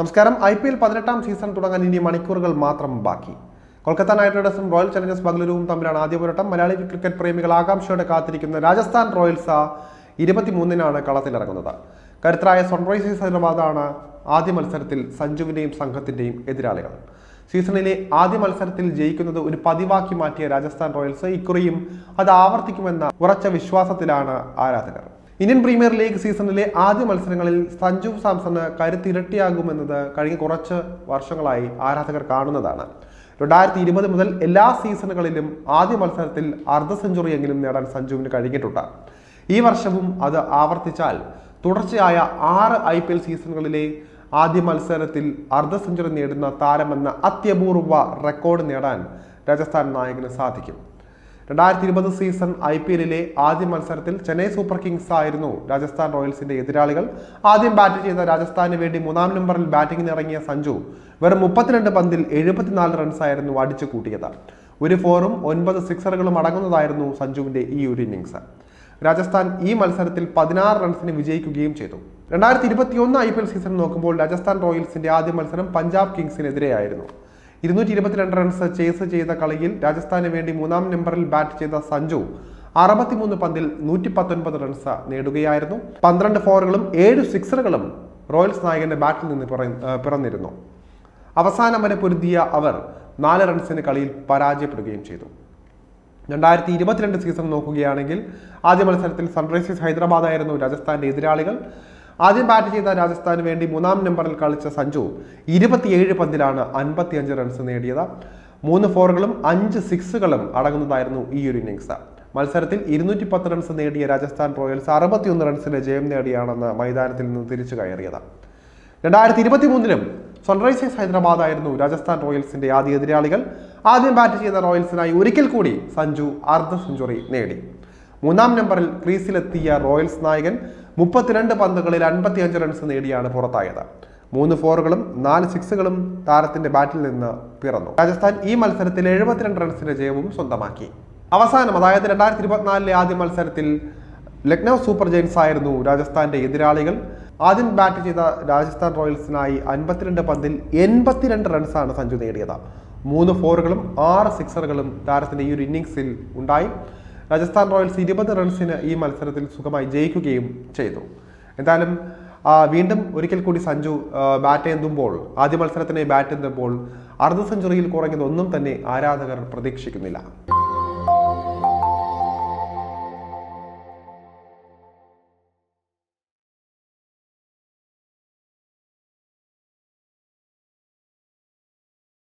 നമസ്കാരം. I P L പതിനെട്ടാം season തുടങ്ങാൻ ഇനി മണിക്കൂറുകൾ മാത്രം ബാക്കി. കൊൽക്കത്ത നൈറ്റ് റൈഡേഴ്സും റോയൽ ചലഞ്ചേഴ്സ് ബംഗളൂരുവും തമ്മിലാണ് ആദ്യ പോരാട്ടം. മലയാളി ക്രിക്കറ്റ് പ്രേമികൾ ആകാംക്ഷയോടെ കാത്തിരിക്കുന്ന രാജസ്ഥാൻ റോയൽസ് ഇരുപത്തിമൂന്നിനാണ് കളത്തിലിറങ്ങുന്നത്. കരുത്തരായ സൺറൈസേഴ്സ് ഹൈദരാബാദാണ് ആദ്യ മത്സരത്തിൽ സഞ്ജുവിന്റെയും സംഘത്തിന്റെയും എതിരാളികൾ. സീസണിലെ ആദ്യ മത്സരത്തിൽ ജയിക്കുന്നത് ഒരു പതിവാക്കി മാറ്റിയ രാജസ്ഥാൻ റോയൽസ് ഇക്കുറിയും അത് ആവർത്തിക്കുമെന്ന ഉറച്ച വിശ്വാസത്തിലാണ് ആരാധകർ. ഇന്ത്യൻ പ്രീമിയർ ലീഗ് സീസണിലെ ആദ്യ മത്സരങ്ങളിൽ സഞ്ജു സാംസണ് കരുത്തിരട്ടിയാകുമെന്നത് കഴിഞ്ഞ കുറച്ച് വർഷങ്ങളായി ആരാധകർ കാണുന്നതാണ്. രണ്ടായിരത്തി ഇരുപത് മുതൽ എല്ലാ സീസണുകളിലും ആദ്യ മത്സരത്തിൽ അർദ്ധ സെഞ്ചുറിയെങ്കിലും നേടാൻ സഞ്ജുവിന് കഴിഞ്ഞിട്ടുണ്ട്. ഈ വർഷവും അത് ആവർത്തിച്ചാൽ തുടർച്ചയായ ആറ് ഐ പി എൽ സീസണുകളിലെ ആദ്യ മത്സരത്തിൽ അർദ്ധ സെഞ്ചുറി നേടുന്ന താരമെന്ന അത്യപൂർവ റെക്കോർഡ് നേടാൻ രാജസ്ഥാൻ നായകന് സാധിക്കും. രണ്ടായിരത്തി ഇരുപത് സീസൺ ഐ പി എല്ലിലെ ആദ്യ മത്സരത്തിൽ ചെന്നൈ സൂപ്പർ കിങ്സ് ആയിരുന്നു രാജസ്ഥാൻ റോയൽസിന്റെ എതിരാളികൾ. ആദ്യം ബാറ്റ് ചെയ്ത രാജസ്ഥാന് വേണ്ടി മൂന്നാം നമ്പറിൽ ബാറ്റിംഗിന് ഇറങ്ങിയ സഞ്ജു വെറും മുപ്പത്തിരണ്ട് പന്തിൽ എഴുപത്തിനാല് റൺസായിരുന്നു അടിച്ചു കൂട്ടിയത്. ഒരു ഫോറും ഒൻപത് സിക്സറുകളും അടങ്ങുന്നതായിരുന്നു സഞ്ജുവിന്റെ ഈ ഒരു ഇന്നിങ്സ് രാജസ്ഥാൻ ഈ മത്സരത്തിൽ പതിനാറ് റൺസിന് വിജയിക്കുകയും ചെയ്തു. രണ്ടായിരത്തി ഇരുപത്തിയൊന്ന് ഐ പി എൽ സീസൺ നോക്കുമ്പോൾ രാജസ്ഥാൻ റോയൽസിന്റെ ആദ്യ മത്സരം പഞ്ചാബ് കിങ്സിനെതിരെയായിരുന്നു. ഇരുന്നൂറ്റി ഇരുപത്തിരണ്ട് റൺസ് ചേസ് ചെയ്ത കളിയിൽ രാജസ്ഥാന് വേണ്ടി മൂന്നാം നമ്പറിൽ ബാറ്റ് ചെയ്ത സഞ്ജു അറുപത്തിമൂന്ന് പന്തിൽ നൂറ്റി പത്തൊൻപത് റൺസ് നേടുകയായിരുന്നു. പന്ത്രണ്ട് ഫോറുകളും ഏഴ് സിക്സറുകളും റോയൽസ് നായകന്റെ ബാറ്റിൽ നിന്ന് പിറന്നിരുന്നു. അവസാനം വരെ പൊരുതിയ അവർ നാല് റൺസിന് കളിയിൽ പരാജയപ്പെടുകയും ചെയ്തു. രണ്ടായിരത്തി ഇരുപത്തിരണ്ട് സീസൺ നോക്കുകയാണെങ്കിൽ ആദ്യ മത്സരത്തിൽ സൺറൈസേഴ്സ് ഹൈദരാബാദ് ആയിരുന്നു രാജസ്ഥാന്റെ എതിരാളികൾ. ആദ്യം ബാറ്റ് ചെയ്ത രാജസ്ഥാന് വേണ്ടി മൂന്നാം നമ്പറിൽ കളിച്ച സഞ്ജു ഇരുപത്തിയേഴ് പന്തിലാണ് അൻപത്തിയഞ്ച് റൺസ് നേടിയത്. മൂന്ന് ഫോറുകളും അഞ്ച് സിക്സുകളും അടങ്ങുന്നതായിരുന്നു ഈ ഒരു ഇന്നിങ്സ് മത്സരത്തിൽ ഇരുന്നൂറ്റി പത്ത് റൺസ് നേടിയ രാജസ്ഥാൻ റോയൽസ് അറുപത്തിയൊന്ന് റൺസിന്റെ ജയം നേടിയാണെന്ന് മൈതാനത്തിൽ നിന്ന് തിരിച്ചു കയറിയത്. രണ്ടായിരത്തി ഇരുപത്തി മൂന്നിലും സൺറൈസേഴ്സ് ഹൈദരാബാദ് ആയിരുന്നു രാജസ്ഥാൻ റോയൽസിന്റെ ആദ്യ എതിരാളികൾ. ആദ്യം ബാറ്റ് ചെയ്ത റോയൽസിനായി ഒരിക്കൽ കൂടി സഞ്ജു അർദ്ധ സെഞ്ചുറി നേടി. മൂന്നാം നമ്പറിൽ ക്രീസിലെത്തിയ റോയൽസ് നായകൻ മുപ്പത്തിരണ്ട് പന്തുകളിൽ അൻപത്തിയഞ്ച് റൺസ് നേടിയാണ് പുറത്തായത്. മൂന്ന് ഫോറുകളും നാല് സിക്സുകളും താരത്തിന്റെ ബാറ്റിൽ നിന്ന് പിറന്നു. രാജസ്ഥാൻ ഈ മത്സരത്തിൽ എഴുപത്തിരണ്ട് റൺസിന്റെ ജയവും സ്വന്തമാക്കി. അവസാനം അതായത് രണ്ടായിരത്തി ഇരുപത്തിനാലിലെ ആദ്യ മത്സരത്തിൽ ലക്നൗ സൂപ്പർ ജയൻസ് ആയിരുന്നു രാജസ്ഥാന്റെ എതിരാളികൾ. ആദ്യം ബാറ്റ് ചെയ്ത രാജസ്ഥാൻ റോയൽസിനായി അൻപത്തിരണ്ട് പന്തിൽ എൺപത്തിരണ്ട് റൺസാണ് സഞ്ജു നേടിയത്. മൂന്ന് ഫോറുകളും ആറ് സിക്സറുകളും താരത്തിന്റെ ഈ ഒരു ഇന്നിംഗ്സിൽ ഉണ്ടായി. രാജസ്ഥാൻ റോയൽസ് ഇരുപത് റൺസിന് ഈ മത്സരത്തിൽ സുഖമായി ജയിക്കുകയും ചെയ്തു. എന്തായാലും വീണ്ടും ഒരിക്കൽ കൂടി സഞ്ജു ബാറ്റ് എന്തുമ്പോൾ ആദ്യ മത്സരത്തിനെ ബാറ്റ് എന്തുമ്പോൾ അർദ്ധ സെഞ്ചുറിയിൽ കുറഞ്ഞതൊന്നും തന്നെ ആരാധകർ പ്രതീക്ഷിക്കുന്നില്ല.